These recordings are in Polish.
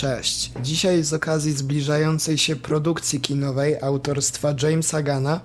Cześć. Dzisiaj z okazji zbliżającej się produkcji kinowej autorstwa Jamesa Gana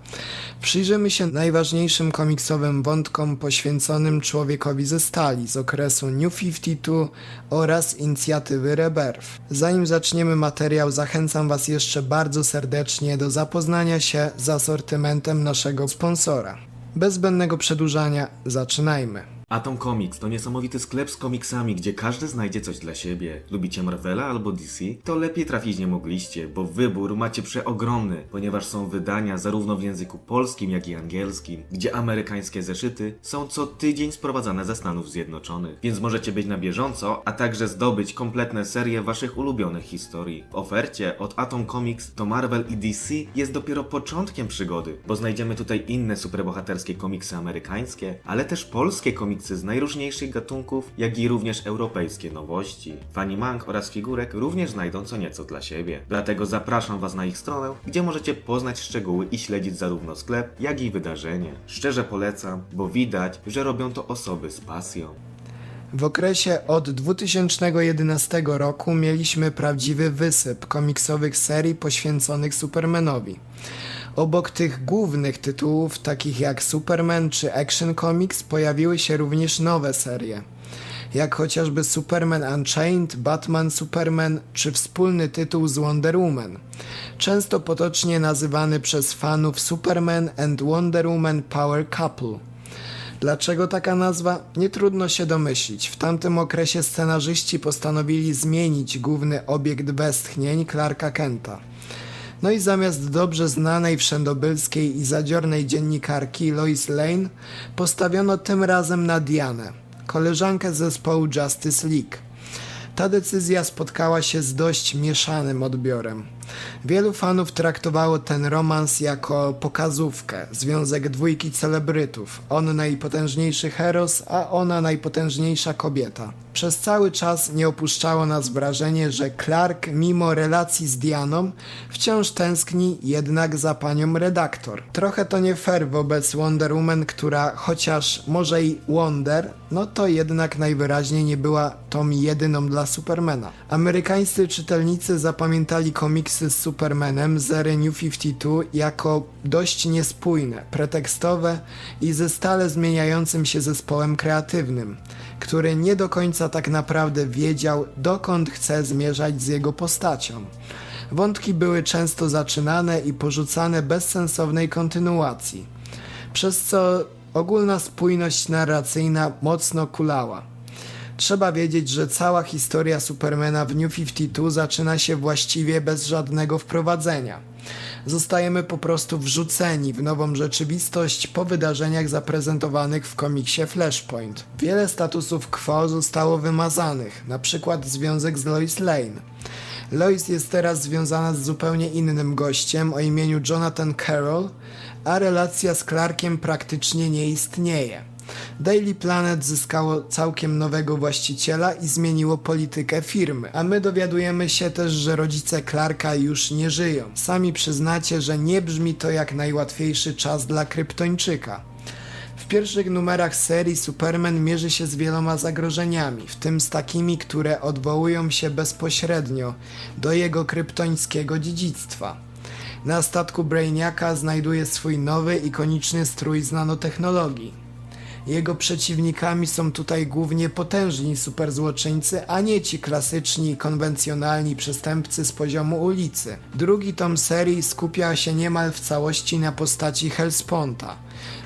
przyjrzymy się najważniejszym komiksowym wątkom poświęconym człowiekowi ze stali z okresu New 52 oraz inicjatywy Rebirth. Zanim zaczniemy materiał, zachęcam Was jeszcze bardzo serdecznie do zapoznania się z asortymentem naszego sponsora. Bez zbędnego przedłużania, zaczynajmy. Atom Comics to niesamowity sklep z komiksami, gdzie każdy znajdzie coś dla siebie. Lubicie Marvela albo DC? To lepiej trafić nie mogliście, bo wybór macie przeogromny, ponieważ są wydania zarówno w języku polskim, jak i angielskim, gdzie amerykańskie zeszyty są co tydzień sprowadzane ze Stanów Zjednoczonych. Więc możecie być na bieżąco, a także zdobyć kompletne serie waszych ulubionych historii. W ofercie od Atom Comics to Marvel i DC jest dopiero początkiem przygody, bo znajdziemy tutaj inne superbohaterskie komiksy amerykańskie, ale też polskie komiksy z najróżniejszych gatunków, jak i również europejskie nowości. Fani mang oraz figurek również znajdą co nieco dla siebie. Dlatego zapraszam Was na ich stronę, gdzie możecie poznać szczegóły i śledzić zarówno sklep, jak i wydarzenie. Szczerze polecam, bo widać, że robią to osoby z pasją. W okresie od 2011 roku mieliśmy prawdziwy wysyp komiksowych serii poświęconych Supermanowi. Obok tych głównych tytułów, takich jak Superman czy Action Comics, pojawiły się również nowe serie, jak chociażby Superman Unchained, Batman Superman czy wspólny tytuł z Wonder Woman, często potocznie nazywany przez fanów Superman and Wonder Woman Power Couple. Dlaczego taka nazwa? Nie trudno się domyślić. W tamtym okresie scenarzyści postanowili zmienić główny obiekt westchnień Clarka Kenta. No i zamiast dobrze znanej wszędobylskiej i zadziornej dziennikarki Lois Lane postawiono tym razem na Dianę, koleżankę zespołu Justice League. Ta decyzja spotkała się z dość mieszanym odbiorem. Wielu fanów traktowało ten romans jako pokazówkę, związek dwójki celebrytów. On najpotężniejszy heros, a ona najpotężniejsza kobieta. Przez cały czas nie opuszczało nas wrażenie, że Clark, mimo relacji z Dianą, wciąż tęskni jednak za panią redaktor. Trochę to nie fair wobec Wonder Woman, która chociaż może i Wonder, no to jednak najwyraźniej nie była tą jedyną dla Supermana. Amerykańscy czytelnicy zapamiętali komiksy z Supermanem z ery New 52 jako dość niespójne, pretekstowe i ze stale zmieniającym się zespołem kreatywnym, który nie do końca tak naprawdę wiedział, dokąd chce zmierzać z jego postacią. Wątki były często zaczynane i porzucane bez sensownej kontynuacji, przez co ogólna spójność narracyjna mocno kulała. Trzeba wiedzieć, że cała historia Supermana w New 52 zaczyna się właściwie bez żadnego wprowadzenia. Zostajemy po prostu wrzuceni w nową rzeczywistość po wydarzeniach zaprezentowanych w komiksie Flashpoint. Wiele statusów quo zostało wymazanych, na przykład związek z Lois Lane. Lois jest teraz związana z zupełnie innym gościem o imieniu Jonathan Carroll, a relacja z Clarkiem praktycznie nie istnieje. Daily Planet zyskało całkiem nowego właściciela i zmieniło politykę firmy, a my dowiadujemy się też, że rodzice Clarka już nie żyją. Sami przyznacie, że nie brzmi to jak najłatwiejszy czas dla kryptończyka. W pierwszych numerach serii Superman mierzy się z wieloma zagrożeniami, w tym z takimi, które odwołują się bezpośrednio do jego kryptońskiego dziedzictwa. Na statku Brainiaka znajduje swój nowy, ikoniczny strój z nanotechnologii. Jego przeciwnikami są tutaj głównie potężni superzłoczyńcy, a nie ci klasyczni, konwencjonalni przestępcy z poziomu ulicy. Drugi tom serii skupia się niemal w całości na postaci Hellsponta,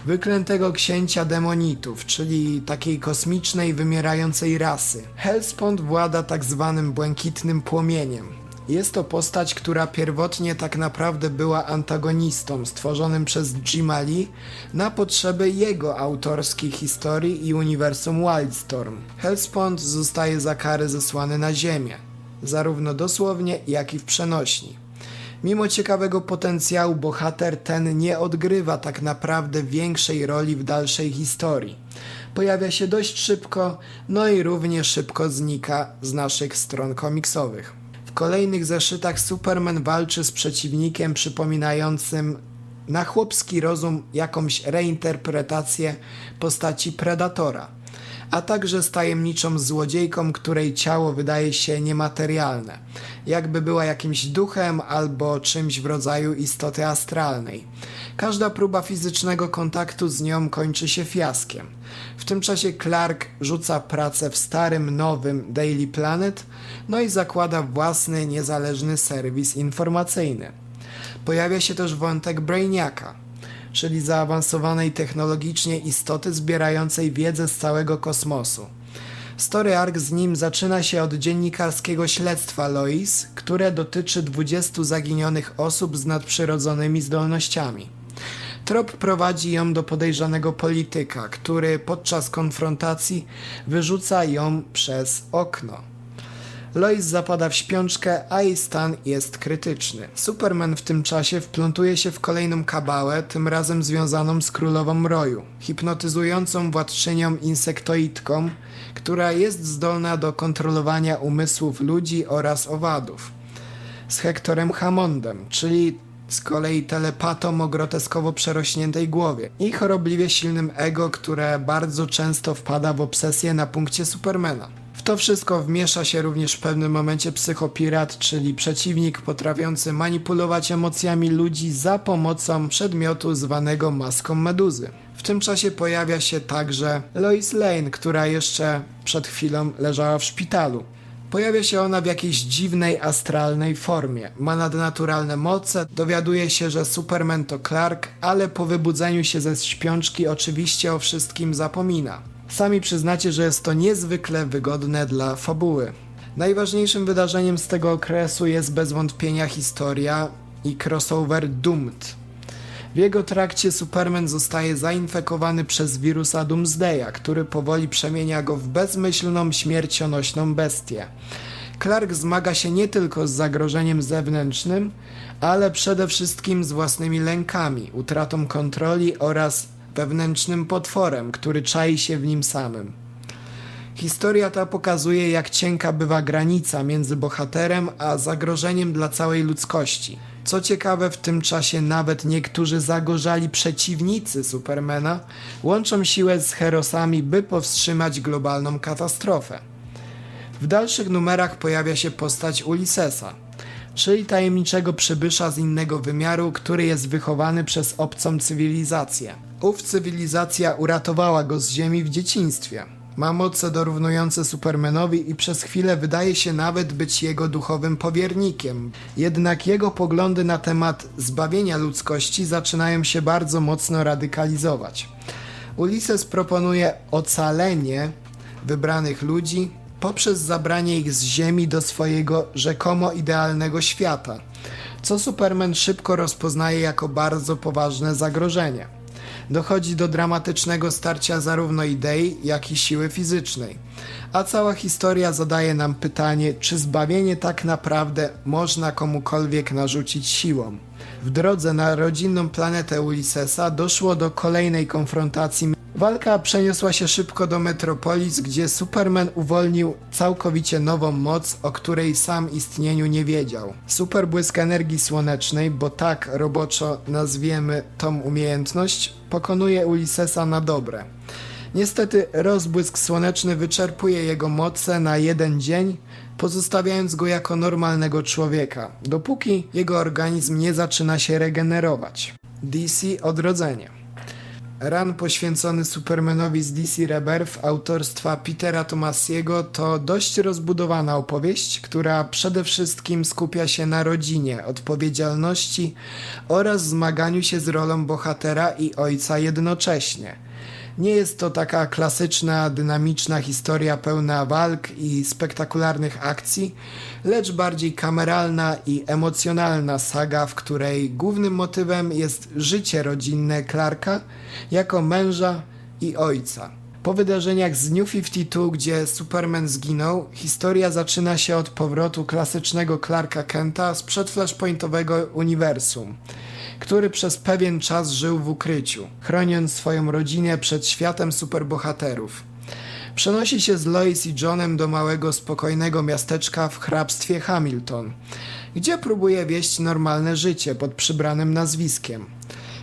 wyklętego księcia demonitów, czyli takiej kosmicznej, wymierającej rasy. Hellspont włada tak zwanym błękitnym płomieniem, jest to postać, która pierwotnie tak naprawdę była antagonistą stworzonym przez Jima Lee na potrzeby jego autorskiej historii i uniwersum Wildstorm. Hellspawn zostaje za karę zesłany na ziemię, zarówno dosłownie, jak i w przenośni. Mimo ciekawego potencjału, bohater ten nie odgrywa tak naprawdę większej roli w dalszej historii. Pojawia się dość szybko, no i równie szybko znika z naszych stron komiksowych. Kolejnych zeszytach Superman walczy z przeciwnikiem przypominającym na chłopski rozum jakąś reinterpretację postaci Predatora. a także z tajemniczą złodziejką, której ciało wydaje się niematerialne, jakby była jakimś duchem albo czymś w rodzaju istoty astralnej. Każda próba fizycznego kontaktu z nią kończy się fiaskiem. W tym czasie Clark rzuca pracę w starym, nowym Daily Planet, no i zakłada własny, niezależny serwis informacyjny. Pojawia się też wątek Brainiaka, czyli zaawansowanej technologicznie istoty zbierającej wiedzę z całego kosmosu. Story arc z nim zaczyna się od dziennikarskiego śledztwa Lois, które dotyczy 20 zaginionych osób z nadprzyrodzonymi zdolnościami. Trop prowadzi ją do podejrzanego polityka, który podczas konfrontacji wyrzuca ją przez okno. Lois zapada w śpiączkę, a jej stan jest krytyczny. Superman w tym czasie wplątuje się w kolejną kabałę, tym razem związaną z królową Mroju, hipnotyzującą władczynią insektoidką, która jest zdolna do kontrolowania umysłów ludzi oraz owadów. Z Hektorem Hammondem, czyli z kolei telepatą o groteskowo przerośniętej głowie i chorobliwie silnym ego, które bardzo często wpada w obsesję na punkcie Supermana. W to wszystko wmiesza się również w pewnym momencie psychopirat, czyli przeciwnik potrafiący manipulować emocjami ludzi za pomocą przedmiotu zwanego maską meduzy. W tym czasie pojawia się także Lois Lane, która jeszcze przed chwilą leżała w szpitalu. Pojawia się ona w jakiejś dziwnej, astralnej formie. Ma nadnaturalne moce, dowiaduje się, że Superman to Clark, ale po wybudzeniu się ze śpiączki oczywiście o wszystkim zapomina. Sami przyznacie, że jest to niezwykle wygodne dla fabuły. Najważniejszym wydarzeniem z tego okresu jest bez wątpienia historia i crossover Doomed. W jego trakcie Superman zostaje zainfekowany przez wirusa Doomsdaya, który powoli przemienia go w bezmyślną, śmiercionośną bestię. Clark zmaga się nie tylko z zagrożeniem zewnętrznym, ale przede wszystkim z własnymi lękami, utratą kontroli oraz wewnętrznym potworem, który czai się w nim samym. Historia ta pokazuje, jak cienka bywa granica między bohaterem a zagrożeniem dla całej ludzkości. Co ciekawe, w tym czasie nawet niektórzy zagorzali przeciwnicy Supermana łączą siłę z herosami, by powstrzymać globalną katastrofę. W dalszych numerach pojawia się postać Ulyssesa, czyli tajemniczego przybysza z innego wymiaru, który jest wychowany przez obcą cywilizację. Ów cywilizacja uratowała go z Ziemi w dzieciństwie. Ma moce dorównujące Supermanowi i przez chwilę wydaje się nawet być jego duchowym powiernikiem. Jednak jego poglądy na temat zbawienia ludzkości zaczynają się bardzo mocno radykalizować. Ulises proponuje ocalenie wybranych ludzi poprzez zabranie ich z Ziemi do swojego rzekomo idealnego świata, co Superman szybko rozpoznaje jako bardzo poważne zagrożenie. Dochodzi do dramatycznego starcia zarówno idei, jak i siły fizycznej. A cała historia zadaje nam pytanie, czy zbawienie tak naprawdę można komukolwiek narzucić siłą. W drodze na rodzinną planetę Ulyssesa doszło do kolejnej konfrontacji. Walka przeniosła się szybko do Metropolis, gdzie Superman uwolnił całkowicie nową moc, o której sam istnieniu nie wiedział. Superbłysk energii słonecznej, bo tak roboczo nazwiemy tą umiejętność, pokonuje Ulyssesa na dobre. Niestety rozbłysk słoneczny wyczerpuje jego moce na jeden dzień, pozostawiając go jako normalnego człowieka, dopóki jego organizm nie zaczyna się regenerować. DC Odrodzenie Run poświęcony Supermanowi z DC Rebirth autorstwa Petera Tomasiego to dość rozbudowana opowieść, która przede wszystkim skupia się na rodzinie, odpowiedzialności oraz zmaganiu się z rolą bohatera i ojca jednocześnie. Nie jest to taka klasyczna, dynamiczna historia pełna walk i spektakularnych akcji, lecz bardziej kameralna i emocjonalna saga, w której głównym motywem jest życie rodzinne Clarka jako męża i ojca. Po wydarzeniach z New 52, gdzie Superman zginął, historia zaczyna się od powrotu klasycznego Clarka Kenta sprzed flashpointowego uniwersum który przez pewien czas żył w ukryciu, chroniąc swoją rodzinę przed światem superbohaterów. Przenosi się z Lois i Johnem do małego, spokojnego miasteczka w hrabstwie Hamilton, gdzie próbuje wieść normalne życie pod przybranym nazwiskiem.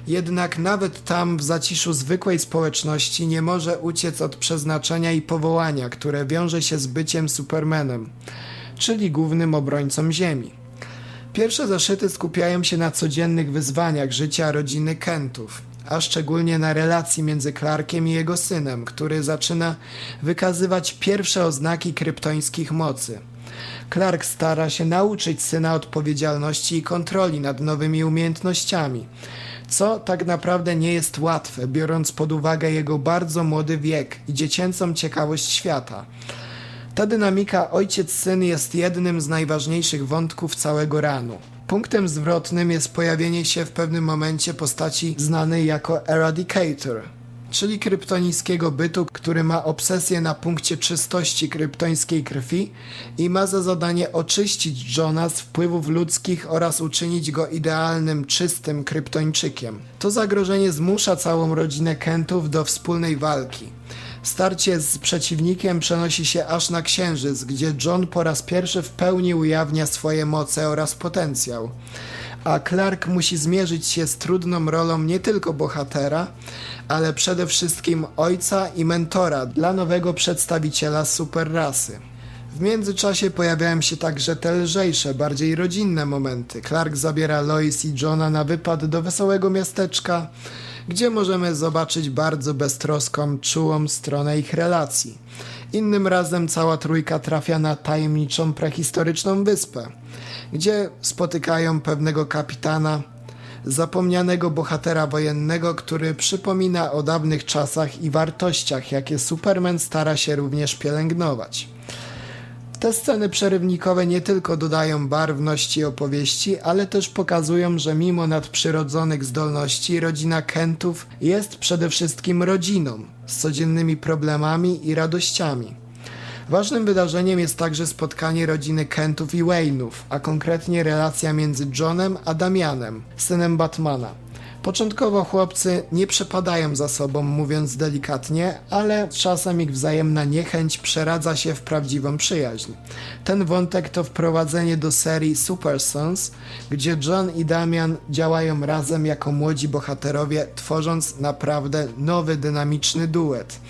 Jednak nawet tam w zaciszu zwykłej społeczności nie może uciec od przeznaczenia i powołania, które wiąże się z byciem Supermanem, czyli głównym obrońcą Ziemi. Pierwsze zeszyty skupiają się na codziennych wyzwaniach życia rodziny Kentów, a szczególnie na relacji między Clarkiem i jego synem, który zaczyna wykazywać pierwsze oznaki kryptońskich mocy. Clark stara się nauczyć syna odpowiedzialności i kontroli nad nowymi umiejętnościami, co tak naprawdę nie jest łatwe, biorąc pod uwagę jego bardzo młody wiek i dziecięcą ciekawość świata. Ta dynamika ojciec-syn jest jednym z najważniejszych wątków całego ranu. Punktem zwrotnym jest pojawienie się w pewnym momencie postaci znanej jako Eradicator, czyli kryptonickiego bytu, który ma obsesję na punkcie czystości kryptońskiej krwi i ma za zadanie oczyścić Johna z wpływów ludzkich oraz uczynić go idealnym, czystym kryptończykiem. To zagrożenie zmusza całą rodzinę Kentów do wspólnej walki. Starcie z przeciwnikiem przenosi się aż na Księżyc, gdzie John po raz pierwszy w pełni ujawnia swoje moce oraz potencjał. A Clark musi zmierzyć się z trudną rolą nie tylko bohatera, ale przede wszystkim ojca i mentora dla nowego przedstawiciela superrasy. W międzyczasie pojawiają się także te lżejsze, bardziej rodzinne momenty. Clark zabiera Lois i Johna na wypad do wesołego miasteczka, gdzie możemy zobaczyć bardzo beztroską, czułą stronę ich relacji. Innym razem cała trójka trafia na tajemniczą prehistoryczną wyspę, gdzie spotykają pewnego kapitana, zapomnianego bohatera wojennego, który przypomina o dawnych czasach i wartościach, jakie Superman stara się również pielęgnować. Te sceny przerywnikowe nie tylko dodają barwności opowieści, ale też pokazują, że mimo nadprzyrodzonych zdolności rodzina Kentów jest przede wszystkim rodziną z codziennymi problemami i radościami. Ważnym wydarzeniem jest także spotkanie rodziny Kentów i Wayne'ów, a konkretnie relacja między Johnem a Damianem, synem Batmana. Początkowo chłopcy nie przepadają za sobą, mówiąc delikatnie, ale czasem ich wzajemna niechęć przeradza się w prawdziwą przyjaźń. Ten wątek to wprowadzenie do serii Super Sons, gdzie John i Damian działają razem jako młodzi bohaterowie, tworząc naprawdę nowy, dynamiczny duet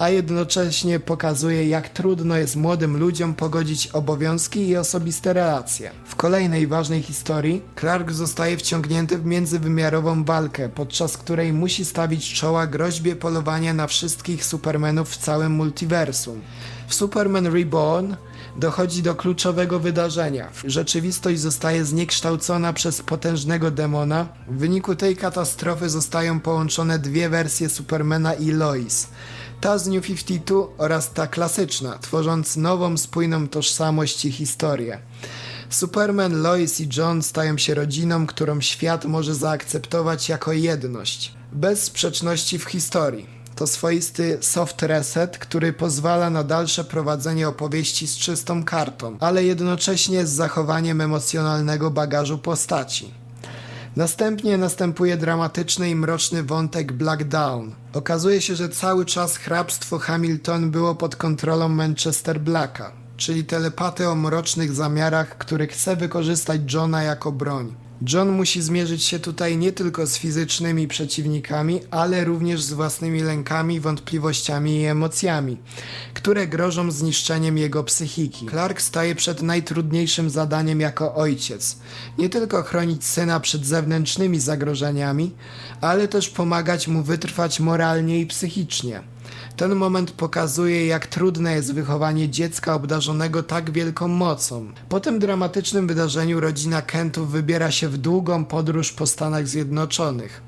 a jednocześnie pokazuje, jak trudno jest młodym ludziom pogodzić obowiązki i osobiste relacje. W kolejnej ważnej historii Clark zostaje wciągnięty w międzywymiarową walkę, podczas której musi stawić czoła groźbie polowania na wszystkich Supermanów w całym multiversum. W Superman Reborn dochodzi do kluczowego wydarzenia. Rzeczywistość zostaje zniekształcona przez potężnego demona. W wyniku tej katastrofy zostają połączone dwie wersje Supermana i Lois. Ta z New 52 oraz ta klasyczna, tworząc nową, spójną tożsamość i historię. Superman, Lois i John stają się rodziną, którą świat może zaakceptować jako jedność, bez sprzeczności w historii. To swoisty soft reset, który pozwala na dalsze prowadzenie opowieści z czystą kartą, ale jednocześnie z zachowaniem emocjonalnego bagażu postaci. Następnie następuje dramatyczny i mroczny wątek Black Down. Okazuje się, że cały czas hrabstwo Hamilton było pod kontrolą Manchester Blacka, czyli telepaty o mrocznych zamiarach, który chce wykorzystać Johna jako broń. John musi zmierzyć się tutaj nie tylko z fizycznymi przeciwnikami, ale również z własnymi lękami, wątpliwościami i emocjami, które grożą zniszczeniem jego psychiki. Clark staje przed najtrudniejszym zadaniem jako ojciec. Nie tylko chronić syna przed zewnętrznymi zagrożeniami, ale też pomagać mu wytrwać moralnie i psychicznie. Ten moment pokazuje, jak trudne jest wychowanie dziecka obdarzonego tak wielką mocą. Po tym dramatycznym wydarzeniu rodzina Kentów wybiera się w długą podróż po Stanach Zjednoczonych.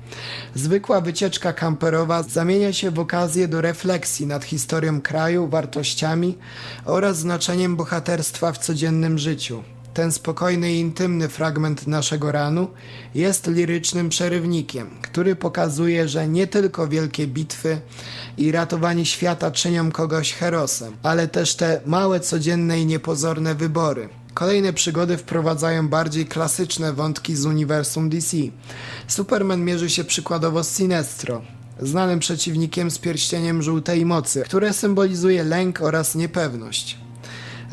Zwykła wycieczka kamperowa zamienia się w okazję do refleksji nad historią kraju, wartościami oraz znaczeniem bohaterstwa w codziennym życiu. Ten spokojny i intymny fragment naszego ranu jest lirycznym przerywnikiem, który pokazuje, że nie tylko wielkie bitwy i ratowanie świata czynią kogoś herosem, ale też te małe, codzienne i niepozorne wybory. Kolejne przygody wprowadzają bardziej klasyczne wątki z uniwersum DC. Superman mierzy się przykładowo z Sinestro, znanym przeciwnikiem z pierścieniem żółtej mocy, które symbolizuje lęk oraz niepewność.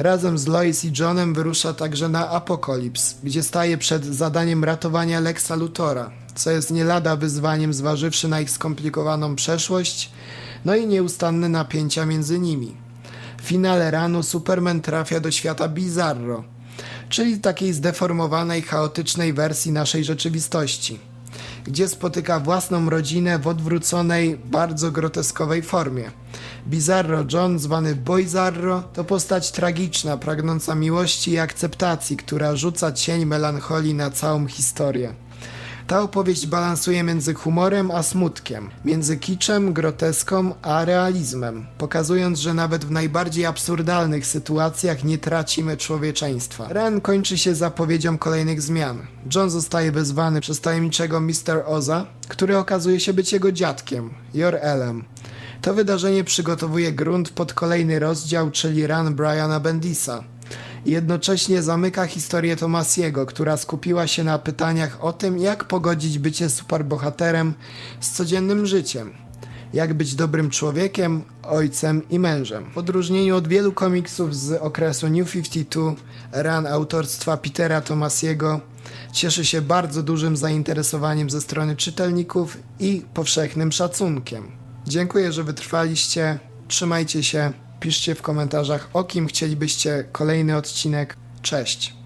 Razem z Lois i Johnem wyrusza także na Apokolips, gdzie staje przed zadaniem ratowania Lexa Luthora, co jest nie lada wyzwaniem zważywszy na ich skomplikowaną przeszłość, no i nieustanne napięcia między nimi. W finale ranu Superman trafia do świata Bizarro, czyli takiej zdeformowanej, chaotycznej wersji naszej rzeczywistości, gdzie spotyka własną rodzinę w odwróconej, bardzo groteskowej formie. Bizarro John, zwany Boyzarro, to postać tragiczna, pragnąca miłości i akceptacji, która rzuca cień melancholii na całą historię. Ta opowieść balansuje między humorem a smutkiem, między kiczem, groteską a realizmem, pokazując, że nawet w najbardziej absurdalnych sytuacjach nie tracimy człowieczeństwa. Ren kończy się zapowiedzią kolejnych zmian. John zostaje wezwany przez tajemniczego Mr. Oza, który okazuje się być jego dziadkiem, Jor-Elem. To wydarzenie przygotowuje grunt pod kolejny rozdział, czyli run Briana Bendisa jednocześnie zamyka historię Tomasiego, która skupiła się na pytaniach o tym, jak pogodzić bycie superbohaterem z codziennym życiem. Jak być dobrym człowiekiem, ojcem i mężem. W odróżnieniu od wielu komiksów z okresu New 52, run autorstwa Petera Tomasiego cieszy się bardzo dużym zainteresowaniem ze strony czytelników i powszechnym szacunkiem. Dziękuję, że wytrwaliście. Trzymajcie się. Piszcie w komentarzach, o kim chcielibyście kolejny odcinek. Cześć.